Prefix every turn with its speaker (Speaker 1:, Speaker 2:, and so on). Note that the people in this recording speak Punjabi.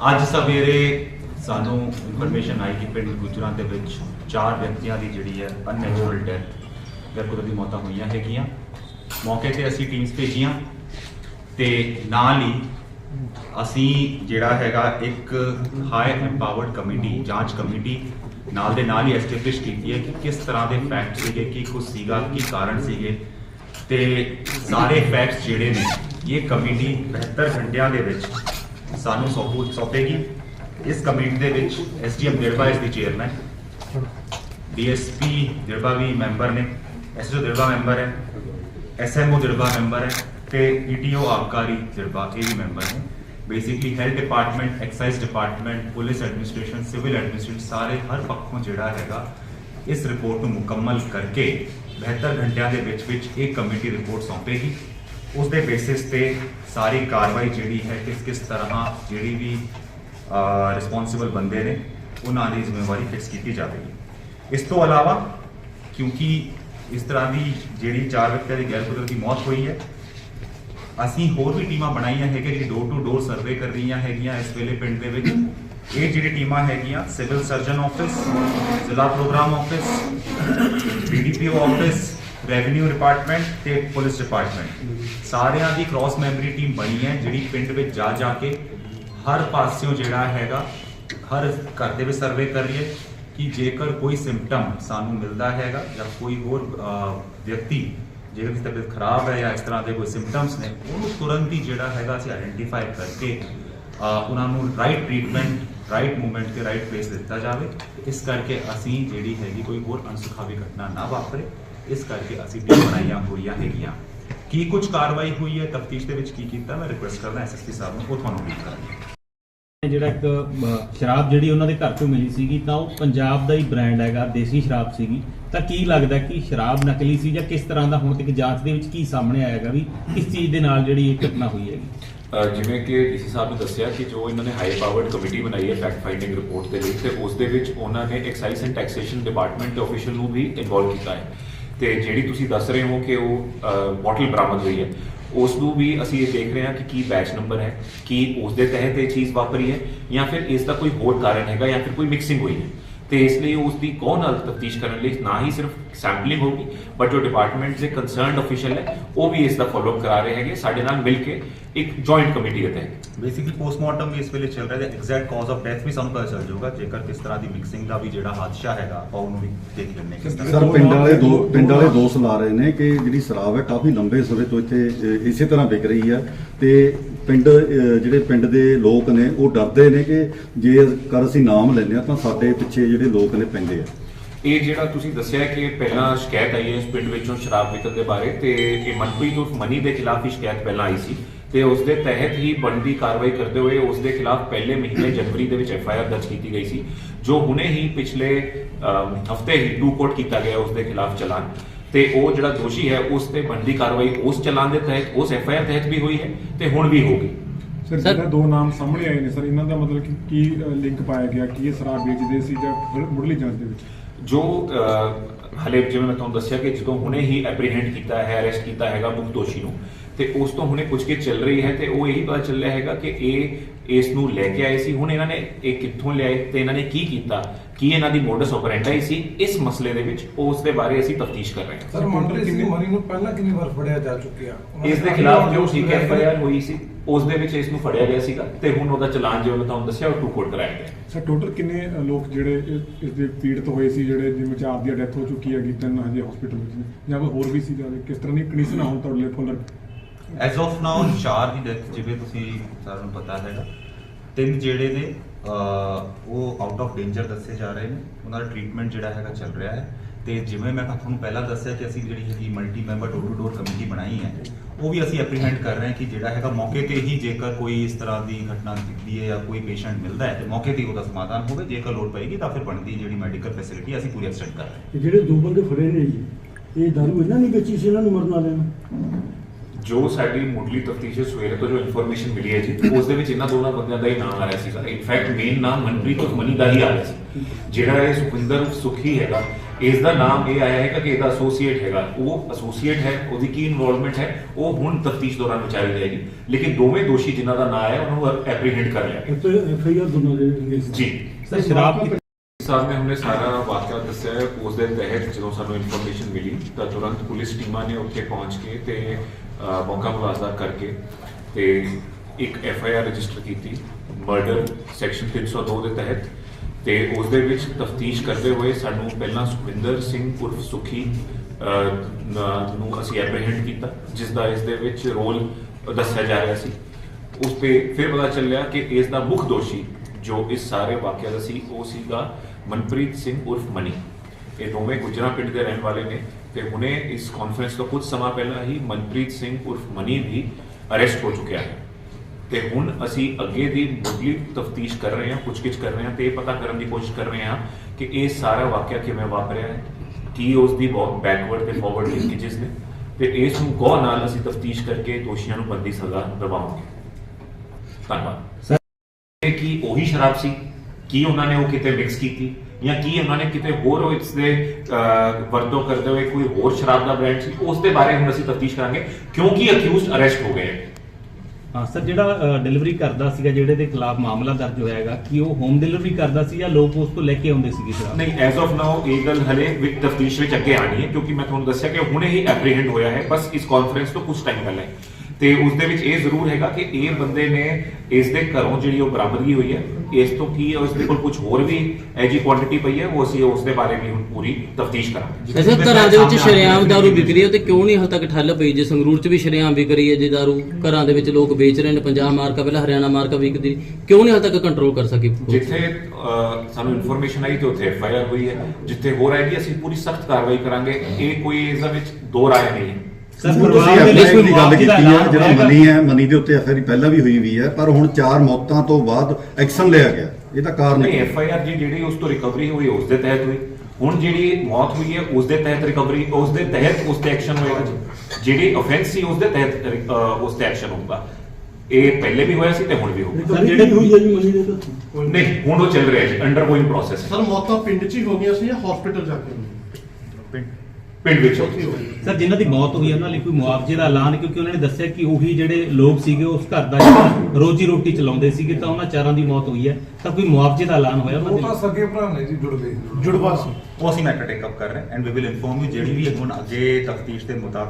Speaker 1: ਅੱਜ ਸਵੇਰੇ ਸਾਨੂੰ ਇਨਫੋਰਮੇਸ਼ਨ ਆਈ ਕਿ ਪਿੰਡ ਗੁਜਰਾਂ ਦੇ ਵਿੱਚ ਚਾਰ ਵਿਅਕਤੀਆਂ ਦੀ ਜਿਹੜੀ ਹੈ ਅਨਨੈਚੁਰਲ ਡੈਥ ਗਰਭਵਤੀ ਮੌਤਾਂ ਹੋਈਆਂ ਹੈਗੀਆਂ। ਮੌਕੇ ਤੇ ਅਸੀਂ ਟੀਮਸ ਭੇਜੀਆਂ ਤੇ ਨਾਲ ਹੀ ਅਸੀਂ ਜਿਹੜਾ ਹੈਗਾ ਇੱਕ ਹਾਈ ਐਮਪਾਵਰਡ ਕਮੇਟੀ ਜਾਂਚ ਕਮੇਟੀ ਨਾਲ ਦੇ ਨਾਲ ਹੀ ਐਸਟੈਬਲਿਸ਼ ਕੀਤੀ ਹੈ ਕਿ ਕਿਸ ਤਰ੍ਹਾਂ ਦੇ ਫੈਕਟ ਸੀਗੇ, ਕੀ ਕੁਝ ਸੀਗਾ, ਕੀ ਕਾਰਨ ਸੀਗੇ। ਤੇ ਸਾਰੇ ਫੈਕਟਸ ਜਿਹੜੇ ਨੇ, ਇਹ ਕਮੇਟੀ 72 ਘੰਟਿਆਂ ਦੇ ਵਿੱਚ ਸਾਨੂੰ ਸੌਂਪੂ ਸੌਂਪੇਗੀ। ਇਸ ਕਮੇਟੀ ਦੇ ਵਿੱਚ ਐਸਡੀਐਮ ਦਿਰਬਾ ਇਸ ਦੀ ਚੇਅਰਮੈਨ ਡੀਐਸਪੀ ਦਿਰਬਾ ਵੀ ਮੈਂਬਰ ਨੇ। ਐਸਡੀਓ ਦਿਰਬਾ ਮੈਂਬਰ ਹੈ। ਐਸਐਮਓ ਦਿਰਬਾ ਮੈਂਬਰ ਹੈ। ਤੇ ਈਟੀਓ ਆਬਕਾਰੀ ਦਿਰਬਾ, ਇਹ ਵੀ ਮੈਂਬਰ ਨੇ। Basically health department excise department police administration civil administration ਸਾਰੇ, ਹਰ ਪੱਖੋਂ ਜਿਹੜਾ ਹੈਗਾ, ਇਸ ਰਿਪੋਰਟ ਨੂੰ ਮੁਕੰਮਲ ਕਰਕੇ 72 ਘੰਟਿਆਂ ਦੇ ਵਿੱਚ ਵਿੱਚ ਇਹ ਕਮੇਟੀ ਰਿਪੋਰਟ ਸੌਂਪੇਗੀ। ਉਸ ਦੇ ਬੇਸਿਸ ਤੇ ਸਾਰੀ ਕਾਰਵਾਈ ਜਿਹੜੀ ਹੈ, ਕਿਸ ਕਿਸ ਤਰ੍ਹਾਂ ਜਿਹੜੀ ਵੀ ਰਿਸਪੌਂਸਿਬਲ ਬੰਦੇ ਨੇ, ਉਹਨਾਂ ਦੀ ਜ਼ਿੰਮੇਵਾਰੀ ਫਿਕਸ ਕੀਤੀ ਜਾਵੇਗੀ। ਇਸ ਤੋਂ ਇਲਾਵਾ ਕਿਉਂਕਿ ਇਸ ਤਰ੍ਹਾਂ ਦੀ ਜਿਹੜੀ ਚਾਰ ਵਿਅਕਤੀਆਂ ਦੀ ਗੈਰ ਕੁਦਰਤੀ ਮੌਤ ਹੋਈ ਹੈ, ਅਸੀਂ ਹੋਰ ਵੀ ਟੀਮਾਂ ਬਣਾਈਆਂ ਹੈਗੀਆਂ, ਜਿਹੜੀ ਡੋਰ ਟੂ ਡੋਰ ਸਰਵੇ ਕਰ ਰਹੀਆਂ ਹੈਗੀਆਂ ਇਸ ਵੇਲੇ ਪਿੰਡ ਦੇ ਵਿੱਚ। ਇਹ ਜਿਹੜੀ ਟੀਮਾਂ ਹੈਗੀਆਂ ਸਿਵਲ ਸਰਜਨ ਆਫਿਸ ਜ਼ਿਲ੍ਹਾ programme office BDPO office revenue department ਤੇ ਪੁਲਿਸ ਡਿਪਾਰਟਮੈਂਟ ਸਾਰਿਆਂ ਦੀ ਕ੍ਰਾਸ ਮੈਮਰੀ ਟੀਮ ਬਣੀ ਹੈ, ਜਿਹੜੀ ਪਿੰਡ ਵਿੱਚ ਜਾ ਜਾ ਕੇ ਹਰ ਪਾਸਿਓਂ ਜਿਹੜਾ ਹੈਗਾ, ਹਰ ਘਰ ਦੇ ਵਿੱਚ ਸਰਵੇ ਕਰ ਰਹੀ ਹੈ ਕਿ ਜੇਕਰ ਕੋਈ ਸਿੰਪਟਮ ਸਾਨੂੰ ਮਿਲਦਾ ਹੈਗਾ ਜਾਂ ਕੋਈ ਹੋਰ ਵਿਅਕਤੀ ਜੇਕਰ ਕਿਸੇ ਤਬੀਅਤ ਖਰਾਬ ਹੈ ਜਾਂ ਇਸ ਤਰ੍ਹਾਂ ਦੇ ਕੋਈ ਸਿੰਪਟਮਸ ਨੇ, ਉਹਨੂੰ ਤੁਰੰਤ ਹੀ ਜਿਹੜਾ ਹੈਗਾ ਅਸੀਂ ਆਇਡੈਂਟੀਫਾਈ ਕਰਕੇ ਉਹਨਾਂ ਨੂੰ ਰਾਈਟ ਟ੍ਰੀਟਮੈਂਟ ਰਾਈਟ ਮੂਵਮੈਂਟ ਤੇ ਰਾਈਟ ਪਲੇਸ ਦਿੱਤਾ ਜਾਵੇ। ਇਸ ਕਰਕੇ ਅਸੀਂ ਜਿਹੜੀ ਹੈਗੀ ਕੋਈ ਹੋਰ ਅਣਸੁਖਾਵੀ ਘਟਨਾ ਨਾ ਵਾਪਰੇ। ਇਸ ਕਰਕੇ ਅਸੀਂ ਟੀਮ ਬਣਾਈਆਂ ਹੋਈਆਂ ਹੈਗੀਆਂ। ਕੀ ਕੁਝ ਕਾਰਵਾਈ ਹੋਈ ਹੈ? ਤਫਤੀਸ਼ ਦੇ ਵਿੱਚ ਕੀ ਕੀਤਾ? ਮੈਂ ਰਿਕੁਐਸਟ ਕਰਦਾ ਐਸਐਸਪੀ ਸਾਹਿਬ ਨੂੰ ਉਹ ਤੁਹਾਨੂੰ ਬਰੀਫ ਕਰਨਗੇ
Speaker 2: ਜਿਹੜਾ ਇੱਕ ਅਹ, ਸ਼ਰਾਬ ਜਿਹੜੀ ਉਹਨਾਂ ਦੇ ਘਰ ਤੋਂ ਮਿਲੀ ਸੀਗੀ ਤਾਂ ਉਹ ਪੰਜਾਬ ਦਾ ਹੀ ਬ੍ਰਾਂਡ ਹੈਗਾ ਦੇਸੀ ਸ਼ਰਾਬ ਸੀਗੀ। ਤਾਂ ਕੀ ਲੱਗਦਾ ਕਿ ਸ਼ਰਾਬ ਨਕਲੀ ਸੀ ਜਾਂ ਕਿਸ ਤਰ੍ਹਾਂ ਦਾ ਹੁਣ ਤੱਕ ਜਾਂਚ ਦੇ ਵਿੱਚ ਕੀ ਸਾਹਮਣੇ ਆਏਗਾ ਵੀ ਕਿਸ ਚੀਜ਼ ਦੇ ਨਾਲ ਜਿਹੜੀ ਇਹ ਘਟਨਾ ਹੋਈ ਹੈਗੀ?
Speaker 3: ਅ, ਜਿਵੇਂ ਕਿ ਡੀਸੀ ਸਾਹਿਬ ਨੇ ਦੱਸਿਆ ਕਿ ਜੋ ਇਹਨਾਂ ਨੇ ਹਾਈ ਪਾਵਰਡ ਕਮੇਟੀ ਬਣਾਈ ਹੈ ਫੈਕਟ ਫਾਈਂਡਿੰਗ ਰਿਪੋਰਟ ਦੇ ਲਈ ਤੇ ਉਸ ਦੇ ਵਿੱਚ ਉਹਨਾਂ ਨੇ ਐਕਸਾਈਜ਼ ਐਂਡ ਟੈਕਸੇਸ਼ਨ ਡਿਪਾਰਟਮੈਂਟ ਦੇ ਅਫੀਸ਼ੀਅਲ ਨੂੰ ਵੀ ਇਨਵੋਲਵ ਕੀਤਾ ਹੈ। ਤੇ ਜਿਹੜੀ ਤੁਸੀਂ ਦੱਸ ਰਹੇ ਹੋ ਕਿ ਉਹ ਬੋਟਲ ਬਰਾਮਦ ਹੋਈ ਹੈ, ਉਸ ਨੂੰ ਵੀ ਅਸੀਂ ਇਹ ਦੇਖ ਰਹੇ ਹਾਂ ਕਿ ਕੀ ਬੈਚ ਨੰਬਰ ਹੈ, ਕੀ ਉਸ ਦੇ ਤਹਿਤ ਇਹ ਚੀਜ਼ ਵਾਪਰੀ ਹੈ, ਜਾਂ ਫਿਰ ਇਸ ਦਾ ਕੋਈ ਹੋਰ ਕਾਰਨ ਹੈਗਾ, ਜਾਂ ਫਿਰ ਕੋਈ ਮਿਕਸਿੰਗ ਹੋਈ ਹੈ। ਤੇ ਇਸ ਲਈ ਉਸ ਦੀ ਕੌਣ ਨਾਲ ਤਫਤੀਸ਼ ਕਰਨ ਲਈ ਨਾ ਹੀ ਸਿਰਫ ਸੈਂਪਲਿੰਗ ਹੋਗੀ ਬਟ ਜੋ ਡਿਪਾਰਟਮੈਂਟ ਦੇ ਕੰਸਰਨਡ ਅਫੀਸ਼ੀਅਲ ਹੈ ਉਹ ਵੀ ਇਸ ਦਾ ਫਾਲੋਅਪ ਕਰਾ ਰਹੇ ਹੈਗੇ ਸਾਡੇ ਨਾਲ ਮਿਲ ਕੇ ਇੱਕ ਜੁਆਇੰਟ ਕਮੇਟੀ ਦੇ ਤਹਿਤ
Speaker 1: ਬੇਸਿਕਲੀ ਪੋਸਟਮਾਰਟਮ ਵੀ ਇਸ ਵੇਲੇ ਚੱਲ ਰਿਹਾ ਹੈ ਐਗਜ਼ੈਕਟ ਕਾਜ਼ ਆਫ ਡੈਥ ਵੀ ਸਾਨੂੰ ਪਤਾ ਚੱਲ ਜਾਊਗਾ ਜੇਕਰ ਕਿਸ ਤਰ੍ਹਾਂ ਦੀ ਮਿਕਸਿੰਗ ਦਾ ਵੀ ਜਿਹੜਾ ਹਾਦਸਾ ਹੈਗਾ ਆਪਾਂ ਉਹਨੂੰ ਵੀ ਦੇਖ ਲੈਂਦੇ ਹਾਂ ਕਿਸ ਤਰ੍ਹਾਂ
Speaker 4: ਸਰ ਪਿੰਡ ਵਾਲੇ ਦੋ ਪਿੰਡ ਵਾਲੇ ਦੋਸ਼ ਲਾ ਰਹੇ ਨੇ ਕਿ ਜਿਹੜੀ ਸ਼ਰਾਬ ਹੈ ਕਾਫੀ ਲੰਬੇ ਸਮੇਂ ਤੋਂ ਇੱਥੇ ਇਸੇ ਤਰ੍ਹਾਂ ਵਿਕ ਰਹੀ ਹੈ ਤੇ ਪਿੰਡ ਜਿਹੜੇ ਪਿੰਡ ਦੇ ਲੋਕ ਨੇ ਉਹ ਡਰਦੇ ਨੇ ਕਿ ਜੇਕਰ ਅਸੀਂ ਨਾਮ ਲੈਂਦੇ ਹਾਂ ਤਾਂ ਸਾਡੇ ਪਿੱਛੇ ਜਿਹੜੇ ਲੋਕ ਨੇ ਪੈਂਦੇ ਆ
Speaker 3: ਇਹ ਜਿਹੜਾ ਤੁਸੀਂ ਦੱਸਿਆ ਕਿ ਪਹਿਲਾਂ ਸ਼ਿਕਾਇਤ ਆਈ ਹੈ ਇਸ ਪਿੰਡ ਵਿੱਚੋਂ ਸ਼ਰਾਬ ਵਿਕਣ ਦੇ ਬਾਰੇ ਤੇ ਇਹ ਮਨਪ੍ਰੀਤ ਉਰਫ ਮਨੀ ਦੇ ਖਿਲਾਫ ਹੀ ਸ਼ਿਕਾਇਤ ਪਹਿਲਾਂ ਆਈ ਸੀ। ਤੇ ਉਸ ਦੇ ਤਹਿਤ ਹੀ ਬਣਦੀ ਕਾਰਵਾਈ ਕਰਦੇ ਹੋਏ ਉਸ ਦੇ ਖਿਲਾਫ ਪਹਿਲੇ ਮਹੀਨੇ ਜਨਵਰੀ ਦੇ ਵਿੱਚ ਐਫ ਆਈ ਆਰ ਦਰਜ ਕੀਤੀ ਗਈ ਸੀ ਜੋ ਹੁਣੇ ਹੀ ਪਿਛਲੇ ਹਫ਼ਤੇ ਹੀ ਟੂ ਕੋਰਟ ਕੀਤਾ ਗਿਆ ਉਸ ਦੇ ਖਿਲਾਫ ਚਲਾਨ। ਤੇ ਉਹ ਜਿਹੜਾ ਦੋਸ਼ੀ ਹੈ ਉਸ ਤੇ ਬਣਦੀ ਕਾਰਵਾਈ ਉਸ ਚਲਾਨ ਦੇ ਤਹਿਤ ਉਸ ਐਫ ਆਈ ਆਰ ਤਹਿਤ ਵੀ ਹੋਈ ਹੈ ਤੇ ਹੁਣ ਵੀ ਹੋਗੀ
Speaker 5: ਸਰ ਜਿਹੜਾ ਦੋ ਨਾਮ ਸਾਹਮਣੇ ਆਏ ਨੇ ਸਰ ਇਹਨਾਂ ਦਾ ਮਤਲਬ ਕਿ ਕੀ ਲਿੰਕ ਪਾਇਆ ਗਿਆ ਕਿ ਇਹ ਸ਼ਰਾਬ ਵੇਚਦੇ ਸੀ ਜਾਂ ਮੁੱਢਲੀ ਜਾਂਚ ਦੇ ਵਿੱਚ?
Speaker 3: ਜੋ ਹਲੇ ਜਿਵੇਂ ਮੈਂ ਤੁਹਾਨੂੰ ਦੱਸਿਆ ਕਿ ਜਦੋਂ ਹੁਣੇ ਹੀ ਐਪਰੀਹੈਂਡ ਕੀਤਾ ਹੈ ਅਰੈਸਟ ਕੀਤਾ ਹੈਗਾ ਮੁੱਖ ਦੋਸ਼ੀ ਨੂੰ, ਤੇ ਉਸ ਤੋਂ ਹੁਣੇ ਪੁੱਛਗਿੱਛ ਚੱਲ ਰਹੀ ਹੈ ਤੇ ਉਹ ਇਹੀ ਪਤਾ ਚੱਲ ਰਿਹਾ ਹੈਗਾ ਕਿ ਇਹ ਇਸ ਨੂੰ ਲੈ ਕੇ ਆਏ ਸੀ। ਹੁਣ ਇਹਨਾਂ ਨੇ ਇਹ ਕਿੱਥੋਂ ਲਿਆਏ ਤੇ ਇਹਨਾਂ ਨੇ ਕੀ ਕੀਤਾ? ਕੀ ਇਹਨਾਂ ਦੀ ਮੋਡਸ ਆਪਰੈਂਡਾਈ ਸੀ? ਇਸ ਮਸਲੇ ਦੇ ਵਿੱਚ ਉਸ ਦੇ ਬਾਰੇ ਅਸੀਂ ਤਫਤੀਸ਼ ਕਰ ਰਹੇ ਹਾਂ।
Speaker 6: ਸਰ ਮਨਪ੍ਰੀਤ ਸਿੰਘ ਮਨੀ ਨੂੰ ਪਹਿਲਾਂ ਕਿੰਨੀ ਵਾਰ ਫੜਿਆ ਜਾ ਚੁੱਕਿਆ?
Speaker 3: ਇਸ ਦੇ ਖਿਲਾਫ ਜੋ
Speaker 6: ਦੋਸ਼
Speaker 3: ਸੀ
Speaker 6: ਲਗਾਏ
Speaker 3: ਐਫ ਆਈ ਆਰ ਹੋਈ ਸੀ ਉਸ ਦੇ ਵਿੱਚ ਇਸ ਨੂੰ ਫੜਿਆ ਗਿਆ ਸੀਗਾ ਤੇ ਹੁਣ ਉਹਦਾ ਚਲਾਨ ਜਿਵੇਂ ਮੈਂ ਤੁਹਾਨੂੰ ਦੱਸਿਆ ਉਹ ਟੂ ਕੋਰਟ ਕਰਾਇਆ ਗਿਆ।
Speaker 5: ਸਰ ਟੋਟਲ ਕਿੰਨੇ ਲੋਕ ਜਿਹੜੇ ਇਸ- ਦੇ ਪੀੜਤ ਹੋਏ ਸੀ ਜਿਹੜੇ ਜਿਵੇਂ ਚਾਰ ਦੀ ਡੈਥ ਹੋ ਚੁੱਕੀ ਹੈਗੀ ਤਿੰਨ ਹਜੇ ਹਸਪੀਟਲ ਵਿੱਚ ਨੇ ਜਾਂ ਕੋਈ ਹੋਰ ਵੀ ਸੀ ਜਾਂ ਕਿਸ ਤਰ੍ਹਾਂ ਦੀ ਕੰਡੀਸ਼ਨ ਹੁਣ ਤੁਹਾਡੇ ਲਈ ਫੁੱਲ
Speaker 1: ਐਜ਼ ਆਫ ਨਾਓ ਚਾਰ ਦੀ ਡੈਥ ਜਿਵੇਂ ਤੁਸੀਂ ਸਾਰਿਆਂ ਨੂੰ ਪਤਾ ਹੈਗਾ ਤਿੰਨ ਜਿਹੜੇ ਨੇ ਉਹ ਆਊਟ ਆਫ ਡੇਂਜਰ ਦੱਸੇ ਜਾ ਰਹੇ ਨੇ। ਉਹਨਾਂ ਦਾ ਟ੍ਰੀਟਮੈਂਟ ਜਿਹੜਾ ਹੈਗਾ ਚੱਲ ਰਿਹਾ ਹੈ। ਤੇ ਜਿਵੇਂ ਮੈਂ ਤੁਹਾਨੂੰ ਪਹਿਲਾਂ ਦੱਸਿਆ ਕਿ ਅਸੀਂ ਜਿਹੜੀ ਹੈਗੀ multi member door to door committee ਬਣਾਈ ਹੈ, ਉਹ ਵੀ ਅਸੀਂ ਐਪਰੀਹੈਂਡ ਕਰ ਰਹੇ ਹਾਂ ਕਿ ਜਿਹੜਾ ਹੈਗਾ ਮੌਕੇ ਤੇ ਹੀ ਜੇਕਰ ਕੋਈ ਇਸ ਤਰ੍ਹਾਂ ਦੀ ਘਟਨਾ ਦਿਖਦੀ ਹੈ ਜਾਂ ਕੋਈ ਪੇਸ਼ੈਂਟ ਮਿਲਦਾ ਹੈ ਤੇ ਮੌਕੇ ਤੇ ਉਹਦਾ ਸਮਾਧਾਨ ਹੋਵੇ। ਜੇਕਰ ਲੋੜ ਪਏਗੀ ਤਾਂ ਫਿਰ ਬਣਦੀ ਜਿਹੜੀ ਮੈਡੀਕਲ ਫੈਸਿਲਿਟੀ ਅਸੀਂ ਪੂਰੀ ਐਕਸਟੈਂਡ ਕਰ ਰਹੇ ਹਾਂ।
Speaker 7: ਜਿਹੜੇ ਦੋ ਬੰਦੇ ਫੜੇ ਨੇ ਜੀ, ਇਹ ਦਾਰੂ ਇਹਨਾਂ ਨੇ ਵੇਚੀ ਸੀ, ਇਹਨਾਂ ਨੂੰ ਮਰਨ ਵਾਲਿਆਂ ਨੂੰ?
Speaker 3: ਜੋ ਸਾਡੀ ਮੁੱਢਲੀ ਤਫਤੀਸ਼ ਸਵੇਰੇ ਤੋਂ ਜੋ ਇਨਫੋਰਮੇਸ਼ਨ ਮਿਲੀ ਹੈ ਜੀ ਉਸ ਦੇ ਵਿੱਚ ਇਹਨਾਂ ਦੋਨਾਂ ਬੰਦਿਆਂ ਦਾ ਹੀ ਨਾਮ ਆ ਰਿਹਾ ਸੀਗਾ। ਇਨਫੈਕਟ ਮੇਨ ਨਾਮ ਮਨਪ੍ਰੀਤ ਉਰਫ ਮਨੀ ਦਾ ਹੀ ਆ ਰਿਹਾ ਸੀ। ਜਿਹੜਾ ਇਹ ਸੁਖਿੰਦਰ ਸੁਖੀ ਹੈਗਾ ਇਸ ਦਾ ਨਾਮ ਇਹ ਆਇਆ ਹੈ ਕਿ ਇਹਦਾ ਐਸੋਸੀਏਟ ਹੈਗਾ। ਉਹ ਐਸੋਸੀਏਟ ਹੈ ਉਹਦੀ ਕੀ ਇਨਵੋਲਵਮੈਂਟ ਹੈ ਉਹ ਹੁਣ ਤਫਤੀਸ਼ ਦੌਰਾਨ ਵਿਚਾਰੀ ਜਾਏਗੀ ਲੇਕਿਨ ਦੋਵੇਂ ਦੋਸ਼ੀ ਜਿਨ੍ਹਾਂ ਦਾ ਨਾਮ ਹੈ ਉਹਨੂੰ ਐਪਰੀਹੈਂਡ ਕਰ ਲਿਆ ਗਿਆ।
Speaker 7: ਉੱਤੇ ਐਫ ਆਈ ਆਰ ਦੋਨੋਂ ਦੇ
Speaker 3: ਜੀ।
Speaker 2: ਸਰ ਸ਼ਰਾਬ
Speaker 3: ਸਾਹਿਬ ਨੇ ਹੁਣੇ ਸਾਰਾ ਵਾਕਿਆ ਦੱਸਿਆ ਹੈ ਉਸ ਦੇ ਤਹਿਤ ਜਦੋਂ ਸਾਨੂੰ ਇਨਫੋਰਮੇਸ਼ਨ ਮਿਲੀ ਤਾਂ ਤੁਰੰਤ ਪੁਲਿਸ ਟੀਮਾਂ ਨੇ ਉੱਥੇ ਪਹੁੰਚ ਕੇ ਤੇ ਅਹ, ਮੌਕਾ ਮੁਲਾਜ਼ਾ ਕਰਕੇ ਤੇ ਇੱਕ ਐਫ ਆਈ ਆਰ ਰਜਿਸਟਰ ਕੀਤੀ ਮਰਡਰ ਸੈਕਸ਼ਨ 302 ਦੇ ਤਹਿਤ ਤੇ ਉਸ ਦੇ ਵਿੱਚ ਤਫਤੀਸ਼ ਕਰਦੇ ਹੋਏ ਸਾਨੂੰ ਪਹਿਲਾਂ ਸੁਖਵਿੰਦਰ ਸਿੰਘ ਉਰਫ ਸੁਖੀ ਨੂੰ ਅਸੀਂ ਐਪਰੀਹੈਂਡ ਕੀਤਾ ਜਿਸ ਦਾ ਇਸ ਦੇ ਵਿੱਚ ਰੋਲ ਦੱਸਿਆ ਜਾ ਰਿਹਾ ਸੀ। ਉਸ ਤੇ ਫਿਰ ਪਤਾ ਚੱਲਿਆ ਕਿ ਇਸ ਦਾ ਮੁੱਖ ਦੋਸ਼ੀ ਜੋ ਇਸ ਸਾਰੇ ਵਾਕਿਆ ਦਾ ਸੀ ਉਹ ਸੀਗਾ ਮਨਪ੍ਰੀਤ ਸਿੰਘ ਉਰਫ ਮਨੀ। ਇਹ ਦੋਵੇਂ ਗੁਜਰਾ ਪਿੰਡ ਦੇ ਰਹਿਣ ਵਾਲੇ ਨੇ। ਤੇ ਹੁਣੇ ਇਸ ਕਾਨਫਰੰਸ ਤੋਂ ਕੁਝ ਸਮਾਂ ਪਹਿਲਾਂ ਹੀ ਮਨਪ੍ਰੀਤ ਸਿੰਘ ਉਰਫ ਮਨੀ ਵੀ ਅਰੈਸਟ ਹੋ ਚੁੱਕਿਆ ਹੈ ਤੇ ਹੁਣ ਅਸੀਂ ਅੱਗੇ ਦੀ ਮੁੱਢਲੀ ਤਫਤੀਸ਼ ਕਰ ਰਹੇ ਹਾਂ ਪੁੱਛਗਿੱਛ ਕਰ ਰਹੇ ਹਾਂ ਤੇ ਇਹ ਪਤਾ ਕਰਨ ਦੀ ਕੋਸ਼ਿਸ਼ ਕਰ ਰਹੇ ਹਾਂ ਕਿ ਇਹ ਸਾਰਾ ਵਾਕਿਆ ਕਿਵੇਂ ਵਾਪਰਿਆ ਹੈ ਕੀ ਉਸ ਦੀ ਬਹੁਤ ਬੈਕਵਰਡ ਤੇ ਫਾਰਵਰਡ ਲਿੰਕੇजेस ਨੇ ਤੇ ਇਸ ਨੂੰ ਗੌਰ ਨਾਲ ਅਸੀਂ ਤਫਤੀਸ਼ ਕਰਕੇ ਦੋਸ਼ੀਆਂ ਨੂੰ ਬੰਦੀ ਸਜ਼ਾ ਦਿਵਾਵਾਂਗੇ ਧੰਨਵਾਦ
Speaker 2: ਸਰ
Speaker 3: ਕੀ ਉਹੀ ਸ਼ਰਾਬ ਸੀ ਕੀ ਉਹਨਾਂ ਨੇ ਉਹ ਕਿਤੇ ਮਿਕਸ ਕੀਤੀ ਜਾਂ ਕੀ ਉਹਨਾਂ ਨੇ ਕਿਤੇ ਹੋਰ ਇਸ ਦੇ ਵਰਤੋਂ ਕਰਦੇ ਹੋਏ ਕੋਈ ਹੋਰ ਸ਼ਰਾਬ ਦਾ ਬ੍ਰਾਂਡ ਸੀ ਉਸ ਦੇ ਬਾਰੇ ਹੁਣ ਅਸੀਂ ਤਫਤੀਸ਼ ਕਰਾਂਗੇ ਕਿਉਂਕਿ ਅਕਿਊਜ਼ਡ ਅਰੈਸਟ ਹੋ ਗਏ ਹੈ
Speaker 2: ਸਰ ਜਿਹੜਾ ਡਿਲੀਵਰੀ ਕਰਦਾ ਸੀਗਾ ਜਿਹੜੇ ਦੇ ਖਿਲਾਫ ਮਾਮਲਾ ਦਰਜ ਹੋਇਆ ਹੈਗਾ ਕਿ ਉਹ ਹੋਮ ਡਿਲੀਵਰੀ ਕਰਦਾ ਸੀ ਜਾਂ ਲੋਕ ਉਸ ਤੋਂ ਲੈ ਕੇ ਆਉਂਦੇ ਸੀਗੇ ਸ਼ਰਾਬ?
Speaker 3: ਨਹੀਂ ਐਜ਼ ਆਫ ਨਾਓ ਇਹ ਗੱਲ ਹਲੇ ਵਿਕ ਤਫਤੀਸ਼ ਵਿੱਚ ਅੱਗੇ ਆਣੀ ਹੈ ਕਿਉਂਕਿ ਮੈਂ ਤੁਹਾਨੂੰ ਦੱਸਿਆ ਕਿ ਹੁਣੇ ਹੀ ਐਪਰੀਹੈਂਡ ਹੋਇਆ ਹੈ ਬਸ ਇਸ ਕਾਨਫਰੰਸ ਤੋਂ ਕੁਝ ਟਾਈਮ ਪਹਿਲਾਂ ਤੇ ਉਸ ਦੇ ਵਿੱਚ ਇਹ ਜ਼ਰੂਰ ਹੈਗਾ ਕਿ ਇਹ ਬੰਦੇ ਨੇ ਇਸ ਦੇ ਘਰੋਂ ਜਿਹੜੀ ਉਹ ਬਰਾਮਦਗੀ ਹੋਈ ਹੈ ਇਸ ਤੋਂ ਕੀ ਹੈ ਉਸ ਦੇ ਕੋਲ ਕੁਝ ਹੋਰ ਵੀ ਐਜੀ ਕੁਆਂਟੀਟੀ ਪਈ ਹੈ ਉਹ ਅਸੀਂ ਉਸ ਦੇ ਬਾਰੇ ਵੀ ਹੁਣ ਪੂਰੀ ਤਫਤੀਸ਼ ਕਰਾਂਗੇ।
Speaker 8: ਐਸਾ ਘਰਾਂ ਦੇ ਵਿੱਚ ਸ਼ਰੇਆਮ ਦਾਰੂ ਵਿਕ ਰਹੀ ਹੈ ਤੇ ਕਿਉਂ ਨਹੀਂ ਹਾਲ ਤੱਕ ਠੱਲ ਪਈ? ਜੇ ਸੰਗਰੂਰ 'ਚ ਵੀ ਸ਼ਰੇਆਮ ਵਿਕ ਰਹੀ ਹੈ ਜੇ ਦਾਰੂ ਘਰਾਂ ਦੇ ਵਿੱਚ ਲੋਕ ਵੇਚ ਰਹੇ ਨੇ ਪੰਜਾਬ ਮਾਰਕਾ ਪਹਿਲਾਂ ਹਰਿਆਣਾ ਮਾਰਕਾ ਵਿਕਦੀ ਕਿਉਂ ਨਹੀਂ ਹਾਲ ਤੱਕ ਕੰਟਰੋਲ ਕਰ ਸਕੀ?
Speaker 3: ਜਿੱਥੇ ਸਾਨੂੰ ਇਨਫੋਰਮੇਸ਼ਨ ਆਈ ਤੇ ਉੱਥੇ ਐਫ ਆਈ ਆਰ ਹੋਈ ਹੈ ਜਿੱਥੇ ਹੋਰ ਆਏਗੀ ਅਸੀਂ ਪੂਰੀ ਸਖਤ ਕਾਰਵਾਈ ਕਰਾਂਗੇ ਇਹ ਕੋਈ ਇਸ ਦੇ ਵਿੱਚ ਦੋ ਰਾਏ ਨਹੀਂ ਹੈ।
Speaker 2: ਸਰ
Speaker 4: ਤੁਸੀਂ
Speaker 2: ਦੇ
Speaker 4: ਗੱਲ ਕੀਤੀ ਹੈ ਜਿਹੜਾ ਮਨੀ ਹੈ ਮਨੀ ਦੇ ਉੱਤੇ ਐਫ ਪਹਿਲਾਂ ਵੀ ਹੋਈ ਵੀ ਹੈ ਪਰ ਹੁਣ ਚਾਰ ਮੌਤਾਂ ਤੋਂ ਬਾਅਦ ਐਕਸ਼ਨ ਲਿਆ ਗਿਆ। ਇਹਦਾ ਕਾਰਨ
Speaker 3: ਨਹੀਂ
Speaker 4: ਕੀ ਹੈ?
Speaker 3: ਐਫ ਆਈ ਆਰ ਜੀ ਜਿਹੜੀ ਉਸ ਤੋਂ ਰਿਕਵਰੀ ਹੋਈ ਉਸ ਦੇ ਤਹਿਤ ਹੋਈ। ਹੁਣ ਜਿਹੜੀ ਮੌਤ ਹੋਈ ਹੈ ਉਸ ਦੇ ਤਹਿਤ ਰਿਕਵਰੀ ਉਸ ਦੇ ਤਹਿਤ ਉਸ ਤੇ ਐਕਸ਼ਨ ਹੋਏਗਾ ਜੀ। ਜਿਹੜੀ ਆਫੈਂਸ ਸੀ ਉਸ ਦੇ ਤਹਿਤ ਉਸ ਤੇ ਐਕਸ਼ਨ ਹੋਊਗਾ। ਇਹ ਪਹਿਲੇ ਵੀ ਹੋਇਆ ਸੀ ਤੇ ਹੁਣ ਵੀ ਹੋਊਗਾ।
Speaker 2: ਜਿਹੜੇ-
Speaker 7: ਹੋਈ ਹੈ ਜੀ ਮਨੀ ਦੇ ਤਾਂ
Speaker 3: ਨਹੀਂ ਹੁਣ ਉਹ ਚੱਲ ਰਿਹਾ ਜੀ ਅੰਡਰਗੋਇੰਗ ਪ੍ਰੋਸੈਸ
Speaker 9: ਸਰ ਮੌਤਾਂ ਪਿੰਡ 'ਚ ਹੀ ਹੋ ਗਈਆਂ ਸੀ ਜਾਂ ਹਸਪੀਟਲ ਜਾ ਕੇ? ਹੋਈਆਂ
Speaker 3: ਪਿੰਡ ਵਿੱਚ
Speaker 9: ਉੱਥੇ ਹੀ। ਹੋ ਗਈਆਂ
Speaker 2: ਸਰ ਜਿਨ੍ਹਾਂ ਦੀ ਮੌਤ ਹੋਈ ਹੈ ਉਹਨਾਂ ਲਈ ਕੋਈ ਮੁਆਵਜ਼ੇ ਦਾ ਐਲਾਨ ਕਿਉਂਕਿ ਉਹਨਾਂ ਨੇ ਦੱਸਿਆ ਕਿ ਉਹੀ ਜਿਹੜੇ ਲੋਕ ਸੀਗੇ ਉਸ ਘਰ ਦਾ ਜਿਹੜਾ ਰੋਜੀ ਰੋਟੀ ਚਲਾਉਂਦੇ ਸੀਗੇ ਤਾਂ ਉਹਨਾਂ ਚਾਰਾਂ ਦੀ ਮੌਤ ਹੋਈ ਹੈ। ਤਾਂ ਕੋਈ ਮੁਆਵਜ਼ੇ ਦਾ ਐਲਾਨ ਹੋਇਆ ਉਹਨਾਂ
Speaker 6: ਉਹ
Speaker 2: ਦੇ
Speaker 6: ਤਾਂ? ਸਕੇ ਭਰਾ ਨੇ ਜੀ ਜੁੜ ਗਏ।
Speaker 9: ਜੁੜਵਾ ਸੀ।
Speaker 1: ਉਹ ਅਸੀਂ ਮੈਟਰ ਟੇਕ ਅਪ ਕਰ ਰਹੇ ਹਾਂ and we will inform you ਜਿਹੜੀ ਵੀ ਹੁਣ ਅੱਗੇ ਤਫਤੀਸ਼ ਦੇ ਮੁਤਾਬਿਕ